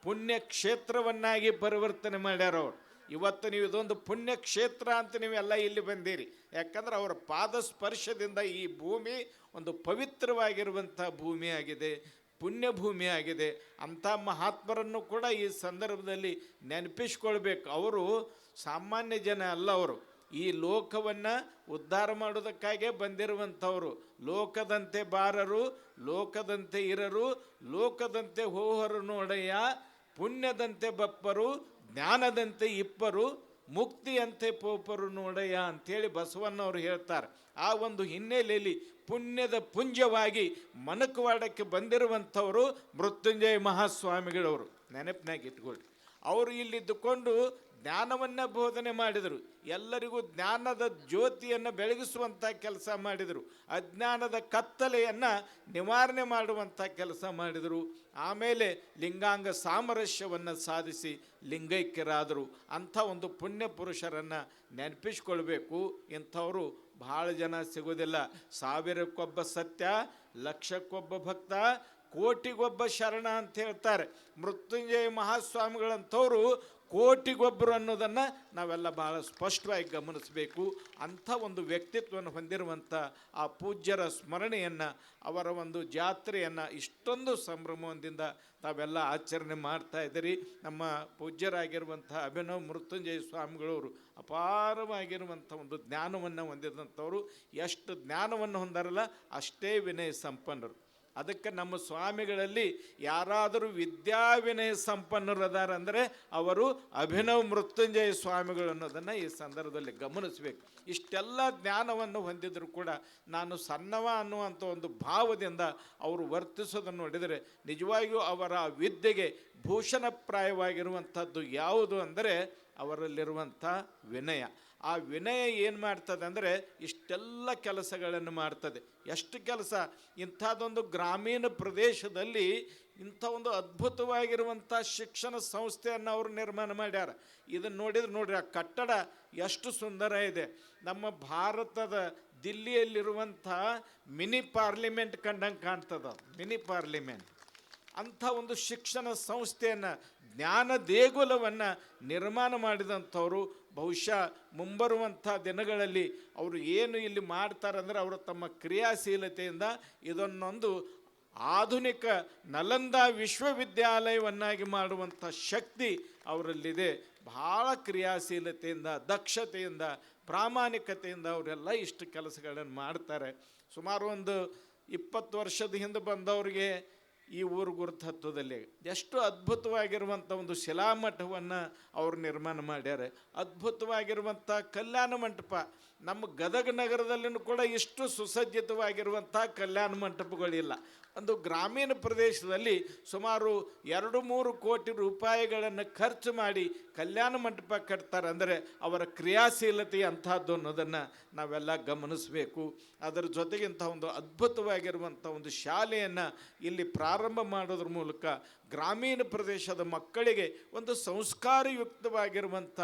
ಪುಣ್ಯ ಕ್ಷೇತ್ರವನ್ನಾಗಿ ಪರಿವರ್ತನೆ ಮಾಡ್ಯಾರ ಅವರು. ಇವತ್ತು ನೀವು ಇದೊಂದು ಪುಣ್ಯಕ್ಷೇತ್ರ ಅಂತ ನೀವೆಲ್ಲ ಇಲ್ಲಿ ಬಂದಿರಿ. ಯಾಕಂದ್ರೆ ಅವರ ಪಾದ ಸ್ಪರ್ಶದಿಂದ ಈ ಭೂಮಿ ಒಂದು ಪವಿತ್ರವಾಗಿರುವಂಥ ಭೂಮಿ ಆಗಿದೆ ಪುಣ್ಯ ಭೂಮಿ ಆಗಿದೆ. ಅಂಥ ಮಹಾತ್ಮರನ್ನು ಕೂಡ ಈ ಸಂದರ್ಭದಲ್ಲಿ ನೆನಪಿಸ್ಕೊಳ್ಬೇಕು. ಅವರು ಸಾಮಾನ್ಯ ಜನ ಅಲ್ಲ ಅವರು. ಈ ಲೋಕವನ್ನು ಉದ್ಧಾರ ಮಾಡೋದಕ್ಕಾಗೇ ಬಂದಿರುವಂಥವರು. ಲೋಕದಂತೆ ಬಾರರು, ಲೋಕದಂತೆ ಇರರು, ಲೋಕದಂತೆ ಹೋಹರು ನೋಡಯ್ಯ, ಪುಣ್ಯದಂತೆ ಬಪ್ಪರು, ಜ್ಞಾನದಂತೆ ಇಪ್ಪರು, ಮುಕ್ತಿಯಂತೆ ಪೋಪರು ನೋಡಯ್ಯ ಅಂಥೇಳಿ ಬಸವಣ್ಣವರು ಹೇಳ್ತಾರೆ. ಆ ಒಂದು ಹಿನ್ನೆಲೆಯಲ್ಲಿ ಪುಣ್ಯದ ಪುಂಜವಾಗಿ ಮನಕವಾಡಕ್ಕೆ ಬಂದಿರುವಂಥವರು ಮೃತ್ಯುಂಜಯ ಮಹಾಸ್ವಾಮಿಗಳವರು. ನೆನಪಿನಾಗ ಇಟ್ಕೊಳ್ಳಿ ಅವರು ಇಲ್ಲಿದ್ದುಕೊಂಡು ಜ್ಞಾನವನ್ನು ಬೋಧನೆ ಮಾಡಿದರು. ಎಲ್ಲರಿಗೂ ಜ್ಞಾನದ ಜ್ಯೋತಿಯನ್ನು ಬೆಳಗಿಸುವಂಥ ಕೆಲಸ ಮಾಡಿದರು. ಅಜ್ಞಾನದ ಕತ್ತಲೆಯನ್ನು ನಿವಾರಣೆ ಮಾಡುವಂಥ ಕೆಲಸ ಮಾಡಿದರು. ಆಮೇಲೆ ಲಿಂಗಾಂಗ ಸಾಮರಸ್ಯವನ್ನು ಸಾಧಿಸಿ ಲಿಂಗೈಕ್ಯರಾದರು. ಅಂಥ ಒಂದು ಪುಣ್ಯ ಪುರುಷರನ್ನು ನೆನಪಿಸ್ಕೊಳ್ಬೇಕು. ಇಂಥವರು ಭಾಳ ಜನ ಸಿಗೋದಿಲ್ಲ. ಸಾವಿರಕ್ಕೊಬ್ಬ ಸತ್ಯ, ಲಕ್ಷಕ್ಕೊಬ್ಬ ಭಕ್ತ, ಕೋಟಿಗೊಬ್ಬ ಶರಣ ಅಂತ ಹೇಳ್ತಾರೆ. ಮೃತ್ಯುಂಜಯ ಮಹಾಸ್ವಾಮಿಗಳಂಥವ್ರು ಕೋಟಿಗೊಬ್ಬರು ಅನ್ನೋದನ್ನು ನಾವೆಲ್ಲ ಭಾಳ ಸ್ಪಷ್ಟವಾಗಿ ಗಮನಿಸಬೇಕು. ಅಂಥ ಒಂದು ವ್ಯಕ್ತಿತ್ವವನ್ನು ಹೊಂದಿರುವಂಥ ಆ ಪೂಜ್ಯರ ಸ್ಮರಣೆಯನ್ನು, ಅವರ ಒಂದು ಜಾತ್ರೆಯನ್ನು ಇಷ್ಟೊಂದು ಸಂಭ್ರಮದಿಂದ ತಾವೆಲ್ಲ ಆಚರಣೆ ಮಾಡ್ತಾ ಇದ್ದೀರಿ. ನಮ್ಮ ಪೂಜ್ಯರಾಗಿರುವಂಥ ಅಭಿನವ್ ಮೃತ್ಯುಂಜಯ ಸ್ವಾಮಿಗಳವರು ಅಪಾರವಾಗಿರುವಂಥ ಒಂದು ಜ್ಞಾನವನ್ನು ಹೊಂದಿದಂಥವರು. ಎಷ್ಟು ಜ್ಞಾನವನ್ನು ಹೊಂದಾರಲ್ಲ, ಅಷ್ಟೇ ವಿನಯ ಸಂಪನ್ನರು. ಅದಕ್ಕೆ ನಮ್ಮ ಸ್ವಾಮಿಗಳಲ್ಲಿ ಯಾರಾದರೂ ವಿದ್ಯಾವಿನಯ ಸಂಪನ್ನರದಾರಂದರೆ ಅವರು ಅಭಿನವ ಮೃತ್ಯುಂಜಯ ಸ್ವಾಮಿಗಳು ಅನ್ನೋದನ್ನು ಈ ಸಂದರ್ಭದಲ್ಲಿ ಗಮನಿಸಬೇಕು. ಇಷ್ಟೆಲ್ಲ ಜ್ಞಾನವನ್ನು ಹೊಂದಿದರೂ ಕೂಡ ನಾನು ಸಣ್ಣವ ಅನ್ನುವಂಥ ಒಂದು ಭಾವದಿಂದ ಅವರು ವರ್ತಿಸೋದನ್ನು ನೋಡಿದರೆ ನಿಜವಾಗಿಯೂ ಅವರ ವಿದ್ಯೆಗೆ ಭೂಷಣಪ್ರಾಯವಾಗಿರುವಂಥದ್ದು ಯಾವುದು ಅಂದರೆ ಅವರಲ್ಲಿರುವಂಥ ವಿನಯ. ಆ ವಿನಯ ಏನು ಮಾಡ್ತದೆ ಅಂದರೆ ಇಷ್ಟೆಲ್ಲ ಕೆಲಸಗಳನ್ನು ಮಾಡ್ತದೆ. ಎಷ್ಟು ಕೆಲಸ? ಇಂಥದ್ದೊಂದು ಗ್ರಾಮೀಣ ಪ್ರದೇಶದಲ್ಲಿ ಇಂಥ ಒಂದು ಅದ್ಭುತವಾಗಿರುವಂಥ ಶಿಕ್ಷಣ ಸಂಸ್ಥೆಯನ್ನು ಅವರು ನಿರ್ಮಾಣ ಮಾಡ್ಯಾರ. ಇದನ್ನು ನೋಡಿದ್ರೆ ನೋಡ್ರಿ, ಆ ಕಟ್ಟಡ ಎಷ್ಟು ಸುಂದರ ಇದೆ. ನಮ್ಮ ಭಾರತದ ದಿಲ್ಲಿಯಲ್ಲಿರುವಂಥ ಮಿನಿ ಪಾರ್ಲಿಮೆಂಟ್ ಕಂಡಂಗೆ ಕಾಣ್ತದ ಮಿನಿ ಪಾರ್ಲಿಮೆಂಟ್. ಅಂಥ ಒಂದು ಶಿಕ್ಷಣ ಸಂಸ್ಥೆಯನ್ನು, ಜ್ಞಾನ ದೇಗುಲವನ್ನು ನಿರ್ಮಾಣ ಮಾಡಿದಂಥವರು ಬಹುಶಃ ಮುಂಬರುವಂಥ ದಿನಗಳಲ್ಲಿ ಅವರು ಏನು ಇಲ್ಲಿ ಮಾಡ್ತಾರಂದರೆ ಅವರು ತಮ್ಮ ಕ್ರಿಯಾಶೀಲತೆಯಿಂದ ಇದನ್ನೊಂದು ಆಧುನಿಕ ನಲಂದ ವಿಶ್ವವಿದ್ಯಾಲಯವನ್ನಾಗಿ ಮಾಡುವಂಥ ಶಕ್ತಿ ಅವರಲ್ಲಿದೆ. ಭಾಳ ಕ್ರಿಯಾಶೀಲತೆಯಿಂದ, ದಕ್ಷತೆಯಿಂದ, ಪ್ರಾಮಾಣಿಕತೆಯಿಂದ ಅವರೆಲ್ಲ ಇಷ್ಟು ಕೆಲಸಗಳನ್ನು ಮಾಡ್ತಾರೆ. ಸುಮಾರು ಒಂದು ಇಪ್ಪತ್ತು ವರ್ಷದ ಹಿಂದೆ ಬಂದವರಿಗೆ ಈ ಊರು ಗುರುತತ್ವದಲ್ಲಿ ಎಷ್ಟು ಅದ್ಭುತವಾಗಿರುವಂಥ ಒಂದು ಶಿಲಾಮಠವನ್ನು ಅವರು ನಿರ್ಮಾಣ ಮಾಡ್ಯಾರ. ಅದ್ಭುತವಾಗಿರುವಂಥ ಕಲ್ಯಾಣ ಮಂಟಪ. ನಮ್ಮ ಗದಗ ನಗರದಲ್ಲಿನೂ ಕೂಡ ಇಷ್ಟು ಸುಸಜ್ಜಿತವಾಗಿರುವಂಥ ಕಲ್ಯಾಣ ಮಂಟಪಗಳಿಲ್ಲ. ಒಂದು ಗ್ರಾಮೀಣ ಪ್ರದೇಶದಲ್ಲಿ ಸುಮಾರು ಎರಡು ಮೂರು ಕೋಟಿ ರೂಪಾಯಿಗಳನ್ನು ಖರ್ಚು ಮಾಡಿ ಕಲ್ಯಾಣ ಮಂಟಪ ಕಟ್ತಾರೆ ಅಂದರೆ ಅವರ ಕ್ರಿಯಾಶೀಲತೆ ಅಂಥದ್ದು ಅನ್ನೋದನ್ನು ನಾವೆಲ್ಲ ಗಮನಿಸಬೇಕು. ಅದರ ಜೊತೆಗಿಂತ ಒಂದು ಅದ್ಭುತವಾಗಿರುವಂಥ ಒಂದು ಶಾಲೆಯನ್ನು ಇಲ್ಲಿ ಪ್ರಾರಂಭ ಮಾಡೋದ್ರ ಮೂಲಕ ಗ್ರಾಮೀಣ ಪ್ರದೇಶದ ಮಕ್ಕಳಿಗೆ ಒಂದು ಸಂಸ್ಕಾರಯುಕ್ತವಾಗಿರುವಂಥ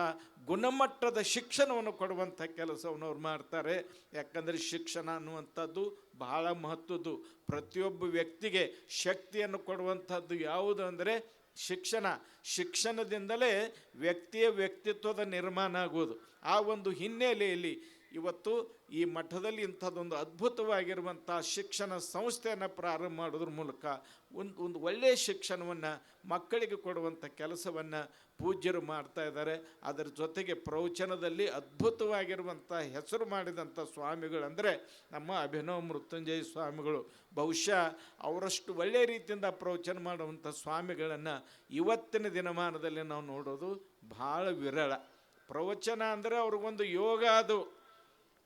ಗುಣಮಟ್ಟದ ಶಿಕ್ಷಣವನ್ನು ಕೊಡುವಂಥ ಕೆಲಸವನ್ನು ಅವ್ರು ಮಾಡ್ತಾರೆ. ಯಾಕಂದರೆ ಶಿಕ್ಷಣ ಅನ್ನುವಂಥದ್ದು ಬಹಳ ಮಹತ್ವದ್ದು. ಪ್ರತಿಯೊಬ್ಬ ವ್ಯಕ್ತಿಗೆ ಶಕ್ತಿಯನ್ನು ಕೊಡುವಂಥದ್ದು ಯಾವುದು ಅಂದರೆ ಶಿಕ್ಷಣ. ಶಿಕ್ಷಣದಿಂದಲೇ ವ್ಯಕ್ತಿಯ ವ್ಯಕ್ತಿತ್ವದ ನಿರ್ಮಾಣ ಆಗುವುದು. ಆ ಒಂದು ಹಿನ್ನೆಲೆಯಲ್ಲಿ ಇವತ್ತು ಈ ಮಠದಲ್ಲಿ ಇಂಥದ್ದೊಂದು ಅದ್ಭುತವಾಗಿರುವಂಥ ಶಿಕ್ಷಣ ಸಂಸ್ಥೆಯನ್ನು ಪ್ರಾರಂಭ ಮಾಡೋದ್ರ ಮೂಲಕ ಒಂದು ಒಂದು ಒಳ್ಳೆಯ ಶಿಕ್ಷಣವನ್ನು ಮಕ್ಕಳಿಗೆ ಕೊಡುವಂಥ ಕೆಲಸವನ್ನು ಪೂಜ್ಯರು ಮಾಡ್ತಾ ಇದ್ದಾರೆ. ಅದರ ಜೊತೆಗೆ ಪ್ರವಚನದಲ್ಲಿ ಅದ್ಭುತವಾಗಿರುವಂಥ ಹೆಸರು ಮಾಡಿದಂಥ ಸ್ವಾಮಿಗಳಂದರೆ ನಮ್ಮ ಅಭಿನವ ಮೃತ್ಯುಂಜಯ ಸ್ವಾಮಿಗಳು. ಬಹುಶಃ ಅವರಷ್ಟು ಒಳ್ಳೆಯ ರೀತಿಯಿಂದ ಪ್ರವಚನ ಮಾಡುವಂಥ ಸ್ವಾಮಿಗಳನ್ನು ಇವತ್ತಿನ ದಿನಮಾನದಲ್ಲಿ ನಾವು ನೋಡೋದು ಭಾಳ ವಿರಳ. ಪ್ರವಚನ ಅಂದರೆ ಅವ್ರಿಗೊಂದು ಯೋಗ ಅದು.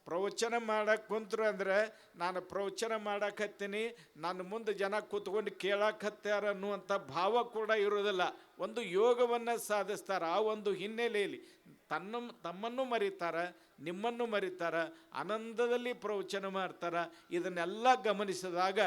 ಪ್ರವಚನ ಮಾಡಕ್ಕೆ ಕುಂತ್ರು ಅಂದರೆ ನಾನು ಪ್ರವಚನ ಮಾಡಕತ್ತೀನಿ ನನ್ನ ಮುಂದೆ ಜನ ಕೂತ್ಕೊಂಡು ಕೇಳಕತ್ತಾರ ಅನ್ನುವಂಥ ಭಾವ ಕೂಡ ಇರೋದಿಲ್ಲ ಒಂದು ಯೋಗವನ್ನು ಸಾಧಿಸ್ತಾರೆ. ಆ ಒಂದು ಹಿನ್ನೆಲೆಯಲ್ಲಿ ತನ್ನ ತಮ್ಮನ್ನು ಮರೀತಾರೆ, ನಿಮ್ಮನ್ನು ಮರೀತಾರೆ, ಆನಂದದಲ್ಲಿ ಪ್ರವಚನ ಮಾಡ್ತಾರೆ. ಇದನ್ನೆಲ್ಲ ಗಮನಿಸಿದಾಗ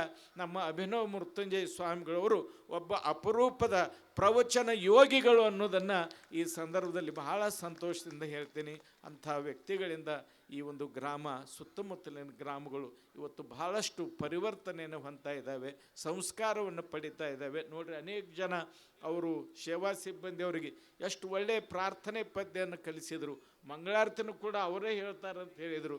ನಮ್ಮ ಅಭಿನವ ಮೃತ್ಯುಂಜಯ ಸ್ವಾಮಿಗಳವರು ಒಬ್ಬ ಅಪರೂಪದ ಪ್ರವಚನ ಯೋಗಿಗಳು ಅನ್ನೋದನ್ನು ಈ ಸಂದರ್ಭದಲ್ಲಿ ಬಹಳ ಸಂತೋಷದಿಂದ ಹೇಳ್ತೀನಿ. ಅಂಥ ವ್ಯಕ್ತಿಗಳಿಂದ ಈ ಒಂದು ಗ್ರಾಮ, ಸುತ್ತಮುತ್ತಲಿನ ಗ್ರಾಮಗಳು ಇವತ್ತು ಬಹಳಷ್ಟು ಪರಿವರ್ತನೆಯನ್ನು ಹೊಂತಾ ಇದ್ದಾವೆ, ಸಂಸ್ಕಾರವನ್ನು ಪಡಿತಾ ಇದ್ದಾವೆ. ನೋಡಿರಿ, ಅನೇಕ ಜನ ಅವರು ಸೇವಾ ಸಿಬ್ಬಂದಿಯವರಿಗೆ ಎಷ್ಟು ಒಳ್ಳೆಯ ಪ್ರಾರ್ಥನೆ ಪದ್ಯವನ್ನು ಕಲಿಸಿದರು. ಮಂಗಳಾರತಿನೂ ಕೂಡ ಅವರೇ ಹೇಳ್ತಾರೆ ಅಂತ ಹೇಳಿದರು.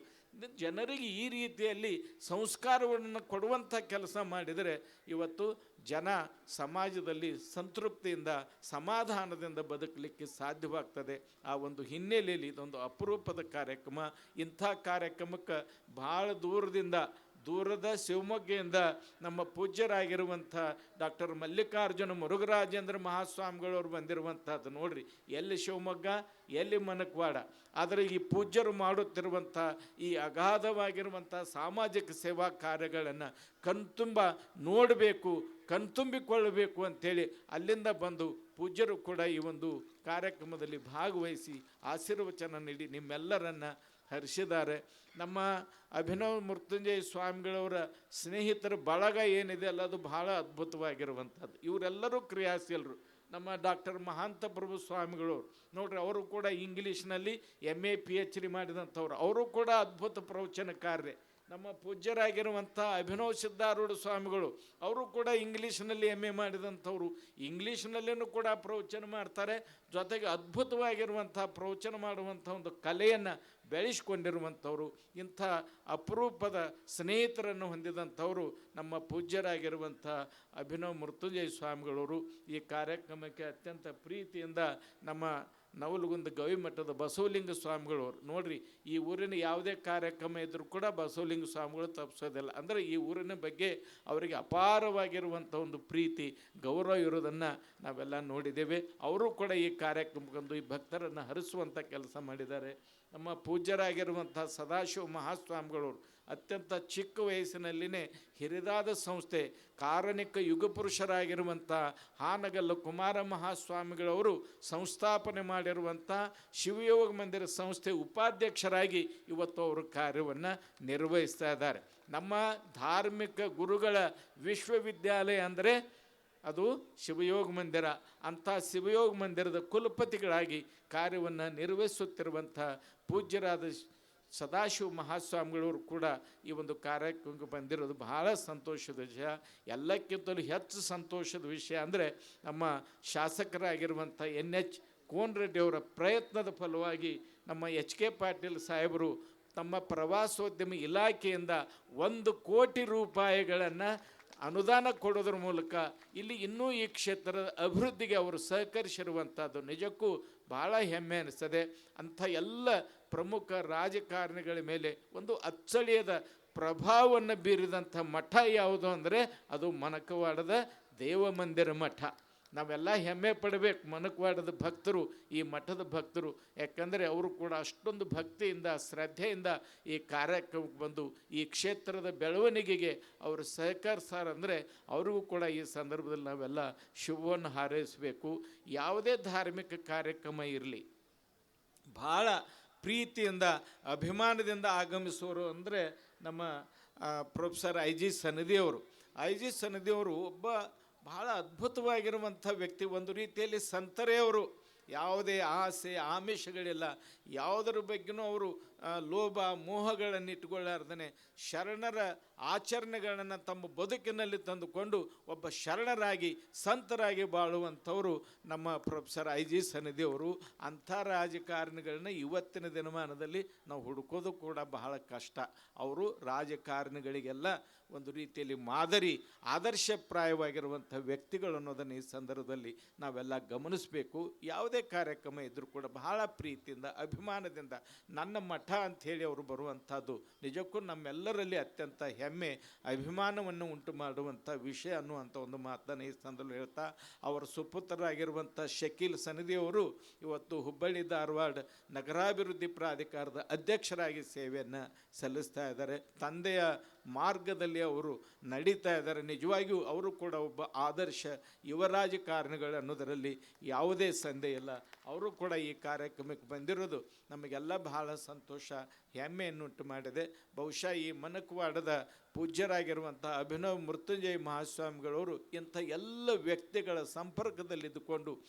ಜನರಿಗೆ ಈ ರೀತಿಯಲ್ಲಿ ಸಂಸ್ಕಾರವನ್ನು ಕೊಡುವಂಥ ಕೆಲಸ ಮಾಡಿದರೆ ಇವತ್ತು ಜನ ಸಮಾಜದಲ್ಲಿ ಸಂತೃಪ್ತಿಯಿಂದ, ಸಮಾಧಾನದಿಂದ ಬದುಕಲಿಕ್ಕೆ ಸಾಧ್ಯವಾಗ್ತದೆ. ಆ ಒಂದು ಹಿನ್ನೆಲೆಯಲ್ಲಿ ಇದೊಂದು ಅಪರೂಪದ ಕಾರ್ಯಕ್ರಮ. ಇಂಥ ಕಾರ್ಯಕ್ರಮಕ್ಕೆ ಭಾಳ ದೂರದಿಂದ ದೂರದ ಶಿವಮೊಗ್ಗೆಯಿಂದ ನಮ್ಮ ಪೂಜ್ಯರಾಗಿರುವಂಥ ಡಾಕ್ಟರ್ ಮಲ್ಲಿಕಾರ್ಜುನ ಮುರುಘರಾಜೇಂದ್ರ ಮಹಾಸ್ವಾಮಿಗಳವರು ಬಂದಿರುವಂಥದ್ದು ನೋಡ್ರಿ. ಎಲ್ಲಿ ಶಿವಮೊಗ್ಗ, ಎಲ್ಲಿ ಮನಕ್ವಾಡ. ಆದರೆ ಈ ಪೂಜ್ಯರು ಮಾಡುತ್ತಿರುವಂಥ ಈ ಅಗಾಧವಾಗಿರುವಂಥ ಸಾಮಾಜಿಕ ಸೇವಾ ಕಾರ್ಯಗಳನ್ನು ಕಣ್ತುಂಬ ನೋಡಬೇಕು, ಕಣ್ತುಂಬಿಕೊಳ್ಳಬೇಕು ಅಂಥೇಳಿ ಅಲ್ಲಿಂದ ಬಂದು ಪೂಜ್ಯರು ಕೂಡ ಈ ಒಂದು ಕಾರ್ಯಕ್ರಮದಲ್ಲಿ ಭಾಗವಹಿಸಿ ಆಶೀರ್ವಚನ ನೀಡಿ ನಿಮ್ಮೆಲ್ಲರನ್ನ ಹರಿಸಿದ್ದಾರೆ. ನಮ್ಮ ಅಭಿನವ ಮೃತ್ಯುಂಜಯ ಸ್ವಾಮಿಗಳವರ ಸ್ನೇಹಿತರ ಬಳಗ ಏನಿದೆ ಅಲ್ಲ, ಅದು ಬಹಳ ಅದ್ಭುತವಾಗಿರುವಂಥದ್ದು. ಇವರೆಲ್ಲರೂ ಕ್ರಿಯಾಶೀಲರು. ನಮ್ಮ ಡಾಕ್ಟರ್ ಮಹಾಂತ ಪ್ರಭು ಸ್ವಾಮಿಗಳು. ನೋಡ್ರಿ, ಅವರು ಕೂಡ ಇಂಗ್ಲೀಷ್ನಲ್ಲಿ M A P H D ಮಾಡಿದಂಥವ್ರು. ಅವರು ಕೂಡ ಅದ್ಭುತ ಪ್ರವಚನಕಾರ್ರೆ ನಮ್ಮ ಪೂಜ್ಯರಾಗಿರುವಂಥ ಅಭಿನವ್ ಸಿದ್ಧಾರೂಢ ಸ್ವಾಮಿಗಳು, ಅವರು ಕೂಡ ಇಂಗ್ಲೀಷ್ನಲ್ಲಿ ಎಂ ಎ ಮಾಡಿದಂಥವ್ರು. ಇಂಗ್ಲೀಷ್ನಲ್ಲಿಯೂ ಕೂಡ ಪ್ರವಚನ ಮಾಡ್ತಾರೆ. ಜೊತೆಗೆ ಅದ್ಭುತವಾಗಿರುವಂಥ ಪ್ರವಚನ ಮಾಡುವಂಥ ಒಂದು ಕಲೆಯನ್ನು ಬೆಳೆಸ್ಕೊಂಡಿರುವಂಥವ್ರು, ಇಂಥ ಅಪರೂಪದ ಸ್ನೇಹಿತರನ್ನು ಹೊಂದಿದಂಥವರು ನಮ್ಮ ಪೂಜ್ಯರಾಗಿರುವಂಥ ಅಭಿನವ್ ಮೃತ್ಯುಂಜಯ ಸ್ವಾಮಿಗಳವರು. ಈ ಕಾರ್ಯಕ್ರಮಕ್ಕೆ ಅತ್ಯಂತ ಪ್ರೀತಿಯಿಂದ ನಮ್ಮ ನವಲಗುಂದ ಗವಿಮಠದ ಬಸವಲಿಂಗ ಸ್ವಾಮಿಗಳು ನೋಡ್ರಿ, ಈ ಊರಿನ ಯಾವುದೇ ಕಾರ್ಯಕ್ರಮ ಇದ್ದರೂ ಕೂಡ ಬಸವಲಿಂಗ ಸ್ವಾಮಿಗಳು ತಪ್ಪಿಸೋದಿಲ್ಲ ಅಂದರೆ ಈ ಊರಿನ ಬಗ್ಗೆ ಅವರಿಗೆ ಅಪಾರವಾಗಿರುವಂಥ ಒಂದು ಪ್ರೀತಿ, ಗೌರವ ಇರೋದನ್ನು ನಾವೆಲ್ಲ ನೋಡಿದ್ದೇವೆ. ಅವರು ಕೂಡ ಈ ಕಾರ್ಯಕ್ರಮಕ್ಕೊಂದು ಈ ಭಕ್ತರನ್ನು ಹರಿಸುವಂಥ ಕೆಲಸ ಮಾಡಿದ್ದಾರೆ. ನಮ್ಮ ಪೂಜ್ಯರಾಗಿರುವಂಥ ಸದಾಶಿವ ಮಹಾಸ್ವಾಮಿಗಳವರು ಅತ್ಯಂತ ಚಿಕ್ಕ ವಯಸ್ಸಿನಲ್ಲಿನೇ ಹಿರಿದಾದ ಸಂಸ್ಥೆ, ಕಾರಣಿಕ ಯುಗಪುರುಷರಾಗಿರುವಂಥ ಹಾನಗಲ್ಲ ಕುಮಾರ ಮಹಾಸ್ವಾಮಿಗಳವರು ಸಂಸ್ಥಾಪನೆ ಮಾಡಿರುವಂಥ ಶಿವಯೋಗ ಮಂದಿರ ಸಂಸ್ಥೆ ಉಪಾಧ್ಯಕ್ಷರಾಗಿ ಇವತ್ತು ಅವರು ಕಾರ್ಯವನ್ನು ನಿರ್ವಹಿಸ್ತಾ ಇದ್ದಾರೆ. ನಮ್ಮ ಧಾರ್ಮಿಕ ಗುರುಗಳ ವಿಶ್ವವಿದ್ಯಾಲಯ ಅಂದರೆ ಅದು ಶಿವಯೋಗ ಮಂದಿರ. ಅಂಥ ಶಿವಯೋಗ ಮಂದಿರದ ಕುಲಪತಿಗಳಾಗಿ ಕಾರ್ಯವನ್ನು ನಿರ್ವಹಿಸುತ್ತಿರುವಂಥ ಪೂಜ್ಯರಾದ ಸದಾಶಿವ ಮಹಾಸ್ವಾಮಿಗಳವರು ಕೂಡ ಈ ಒಂದು ಕಾರ್ಯಕ್ರಮಕ್ಕೆ ಬಂದಿರೋದು ಬಹಳ ಸಂತೋಷದ ವಿಷಯ. ಎಲ್ಲಕ್ಕಿಂತಲೂ ಹೆಚ್ಚು ಸಂತೋಷದ ವಿಷಯ ಅಂದರೆ ನಮ್ಮ ಶಾಸಕರಾಗಿರುವಂಥ ಎನ್ ಎಚ್ ಕೋನ್ ರೆಡ್ಡಿಯವರ ಪ್ರಯತ್ನದ ಫಲವಾಗಿ ನಮ್ಮ ಎಚ್ ಕೆ ಪಾಟೀಲ್ ಸಾಹೇಬರು ತಮ್ಮ ಪ್ರವಾಸೋದ್ಯಮ ಇಲಾಖೆಯಿಂದ ಒಂದು ಕೋಟಿ ರೂಪಾಯಿಗಳನ್ನು ಅನುದಾನ ಕೊಡೋದ್ರ ಮೂಲಕ ಇಲ್ಲಿ ಇನ್ನೂ ಈ ಕ್ಷೇತ್ರದ ಅಭಿವೃದ್ಧಿಗೆ ಅವರು ಸಹಕರಿಸಿರುವಂಥದ್ದು ನಿಜಕ್ಕೂ ಬಹಳ ಹೆಮ್ಮೆ ಅನಿಸ್ತದೆ. ಅಂಥ ಎಲ್ಲ ಪ್ರಮುಖ ರಾಜಕಾರಣಿಗಳ ಮೇಲೆ ಒಂದು ಅಚ್ಚಳಿಯದ ಪ್ರಭಾವವನ್ನು ಬೀರಿದಂಥ ಮಠ ಯಾವುದು ಅಂದರೆ ಅದು ಮನಕವಾಡದ ದೇವಮಂದಿರ ಮಠ. ನಾವೆಲ್ಲ ಹೆಮ್ಮೆ ಪಡಬೇಕು. ಮನಕ್ವಾಡದ ಭಕ್ತರು, ಈ ಮಠದ ಭಕ್ತರು. ಯಾಕಂದರೆ ಅವರು ಕೂಡ ಅಷ್ಟೊಂದು ಭಕ್ತಿಯಿಂದ, ಶ್ರದ್ಧೆಯಿಂದ ಈ ಕಾರ್ಯಕ್ರಮಕ್ಕೆ ಬಂದು, ಈ ಕ್ಷೇತ್ರದ ಬೆಳವಣಿಗೆಗೆ ಅವರು ಸಹಕರಿಸ್ತಾರಂದರೆ ಅವರಿಗೂ ಕೂಡ ಈ ಸಂದರ್ಭದಲ್ಲಿ ನಾವೆಲ್ಲ ಶುಭವನ್ನು ಹಾರೈಸಬೇಕು. ಯಾವುದೇ ಧಾರ್ಮಿಕ ಕಾರ್ಯಕ್ರಮ ಇರಲಿ. ಭಾಳ ಪ್ರೀತಿಯಿಂದ, ಅಭಿಮಾನದಿಂದ ಆಗಮಿಸುವರು ಅಂದರೆ ನಮ್ಮ ಪ್ರೊಫೆಸರ್ ಐ ಜಿ ಸನದಿಯವರು. ಐ ಜಿ ಸನದಿಯವರು ಒಬ್ಬ ಬಹಳ ಅದ್ಭುತವಾಗಿರುವಂಥ ವ್ಯಕ್ತಿ. ಒಂದು ರೀತಿಯಲ್ಲಿ ಸಂತರೆಯವರು. ಯಾವುದೇ ಆಸೆ ಆಮಿಷಗಳಿಲ್ಲ. ಯಾವುದರ ಬಗ್ಗೆನೂ ಅವರು ಲೋಭ ಮೋಹಗಳನ್ನು ಶರಣರ ಆಚರಣೆಗಳನ್ನು ತಮ್ಮ ಬದುಕಿನಲ್ಲಿ ತಂದುಕೊಂಡು ಒಬ್ಬ ಶರಣರಾಗಿ ಸಂತರಾಗಿ ಬಾಳುವಂಥವರು ನಮ್ಮ ಪ್ರೊಫೆಸರ್ ಐ ಜಿ ಸನ್ನಿಧಿಯವರು ಅಂಥ ರಾಜಕಾರಣಿಗಳನ್ನ ಇವತ್ತಿನ ದಿನಮಾನದಲ್ಲಿ ನಾವು ಹುಡುಕೋದು ಕೂಡ ಬಹಳ ಕಷ್ಟ. ಅವರು ರಾಜಕಾರಣಿಗಳಿಗೆಲ್ಲ ಒಂದು ರೀತಿಯಲ್ಲಿ ಮಾದರಿ, ಆದರ್ಶಪ್ರಾಯವಾಗಿರುವಂಥ ವ್ಯಕ್ತಿಗಳು ಅನ್ನೋದನ್ನು ಈ ಸಂದರ್ಭದಲ್ಲಿ ನಾವೆಲ್ಲ ಗಮನಿಸಬೇಕು. ಯಾವುದೇ ಕಾರ್ಯಕ್ರಮ ಇದ್ದರೂ ಕೂಡ ಬಹಳ ಪ್ರೀತಿಯಿಂದ, ಅಭಿಮಾನದಿಂದ ನನ್ನ ಮಠ ಅಂಥೇಳಿ ಅವರು ಬರುವಂಥದ್ದು. ನಿಜಕ್ಕೂ ನಮ್ಮೆಲ್ಲರಲ್ಲಿ ಅತ್ಯಂತ ಹೆಮ್ಮೆ, ಅಭಿಮಾನವನ್ನು ಉಂಟು ಮಾಡುವಂಥ ವಿಷಯ ಅನ್ನುವಂಥ ಒಂದು ಮಾತನ್ನು ಈ ಸಂದರ್ಭದಲ್ಲಿ ಹೇಳ್ತಾ, ಅವರ ಸುಪುತ್ರರಾಗಿರುವಂಥ ಶಕೀಲ್ ಸನದಿಯವರು ಇವತ್ತು ಹುಬ್ಬಳ್ಳಿ ಧಾರವಾಡ ನಗರಾಭಿವೃದ್ಧಿ ಪ್ರಾಧಿಕಾರದ ಅಧ್ಯಕ್ಷರಾಗಿ ಸೇವೆಯನ್ನು ಸಲ್ಲಿಸ್ತಾ ಇದ್ದಾರೆ. ತಂದೆಯ ಮಾರ್ಗದಲ್ಲಿ ಅವರು ನಡೀತಾ ಇದ್ದಾರೆ. ನಿಜವಾಗಿಯೂ ಅವರು ಕೂಡ ಒಬ್ಬ ಆದರ್ಶ ಯುವ ರಾಜಕಾರಣಿಗಳು ಅನ್ನೋದರಲ್ಲಿ ಯಾವುದೇ ಸಂದೇಹ ಇಲ್ಲ. ಅವರು ಕೂಡ ಈ ಕಾರ್ಯಕ್ರಮಕ್ಕೆ ಬಂದಿರೋದು ನಮಗೆಲ್ಲ ಬಹಳ ಸಂತೋಷ, ಹೆಮ್ಮೆಯನ್ನುಂಟು ಮಾಡಿದೆ. ಬಹುಶಃ ಈ ಮನಕವಾಡದ ಪೂಜ್ಯರಾಗಿರುವಂಥ ಅಭಿನವ್ ಮೃತ್ಯುಂಜಯ ಮಹಾಸ್ವಾಮಿಗಳವರು ಇಂಥ ಎಲ್ಲ ವ್ಯಕ್ತಿಗಳ ಸಂಪರ್ಕದಲ್ಲಿದ್ದುಕೊಂಡು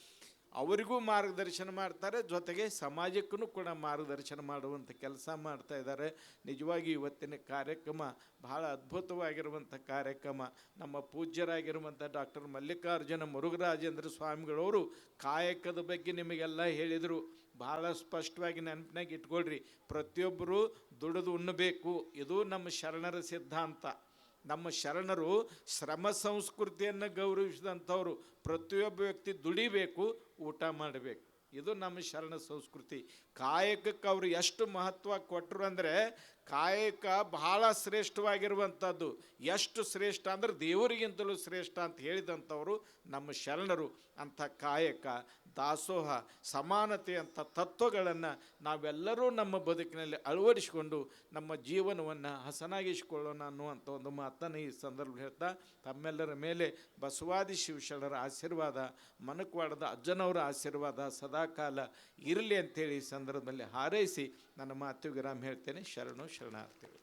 ಅವರಿಗೂ ಮಾರ್ಗದರ್ಶನ ಮಾಡ್ತಾರೆ, ಜೊತೆಗೆ ಸಮಾಜಕ್ಕೂ ಕೂಡ ಮಾರ್ಗದರ್ಶನ ಮಾಡುವಂಥ ಕೆಲಸ ಮಾಡ್ತಾ ಇದ್ದಾರೆ. ನಿಜವಾಗಿ ಇವತ್ತಿನ ಕಾರ್ಯಕ್ರಮ ಬಹಳ ಅದ್ಭುತವಾಗಿರುವಂಥ ಕಾರ್ಯಕ್ರಮ. ನಮ್ಮ ಪೂಜ್ಯರಾಗಿರುವಂಥ ಡಾಕ್ಟರ್ ಮಲ್ಲಿಕಾರ್ಜುನ ಮುರುಘರಾಜೇಂದ್ರ ಸ್ವಾಮಿಗಳವರು ಕಾಯಕದ ಬಗ್ಗೆ ನಿಮಗೆಲ್ಲ ಹೇಳಿದರು. ಬಹಳ ಸ್ಪಷ್ಟವಾಗಿ ನೆನಪಿನಾಗ ಇಟ್ಕೊಳ್ರಿ. ಪ್ರತಿಯೊಬ್ಬರು ದುಡಿದು ಉಣ್ಣಬೇಕು. ಇದು ನಮ್ಮ ಶರಣರ ಸಿದ್ಧಾಂತ. ನಮ್ಮ ಶರಣರು ಶ್ರಮ ಸಂಸ್ಕೃತಿಯನ್ನು ಗೌರವಿಸಿದಂಥವ್ರು ಪ್ರತಿಯೊಬ್ಬ ವ್ಯಕ್ತಿ ದುಡಿಬೇಕು, ಊಟ ಮಾಡಬೇಕು. ಇದು ನಮ್ಮ ಶರಣ ಸಂಸ್ಕೃತಿ. ಕಾಯಕಕ್ಕೆ ಅವರು ಎಷ್ಟು ಮಹತ್ವ ಕೊಟ್ಟರು ಅಂದರೆ ಕಾಯಕ ಬಹಳ ಶ್ರೇಷ್ಠವಾಗಿರುವಂಥದ್ದು. ಎಷ್ಟು ಶ್ರೇಷ್ಠ ಅಂದ್ರೆ ದೇವರಿಗಿಂತಲೂ ಶ್ರೇಷ್ಠ ಅಂತ ಹೇಳಿದಂಥವರು ನಮ್ಮ ಶರಣರು. ಅಂಥ ಕಾಯಕ, ದಾಸೋಹ, ಸಮಾನತೆ ಅಂತ ತತ್ವಗಳನ್ನು ನಾವೆಲ್ಲರೂ ನಮ್ಮ ಬದುಕಿನಲ್ಲಿ ಅಳವಡಿಸಿಕೊಂಡು ನಮ್ಮ ಜೀವನವನ್ನು ಹಸನಾಗಿಸಿಕೊಳ್ಳೋಣ ಅನ್ನುವಂಥ ಒಂದು ಮಾತನ್ನು ಈ ಸಂದರ್ಭ ಹೇಳ್ತಾ, ತಮ್ಮೆಲ್ಲರ ಮೇಲೆ ಬಸವಾದಿ ಶಿವಶರಣರ ಆಶೀರ್ವಾದ, ಮನಕ್ವಾಡದ ಅಜ್ಜನವರ ಆಶೀರ್ವಾದ ಸದಾಕಾಲ ಇರಲಿ ಅಂತೇಳಿ ಈ ಸಂದರ್ಭದಲ್ಲಿ ಹಾರೈಸಿ ನನ್ನ ಮಾತು ವಿರಾಮ ಹೇಳ್ತೇನೆ. ಶರಣು ಶರಣಾರ್ಥಿಗಳು.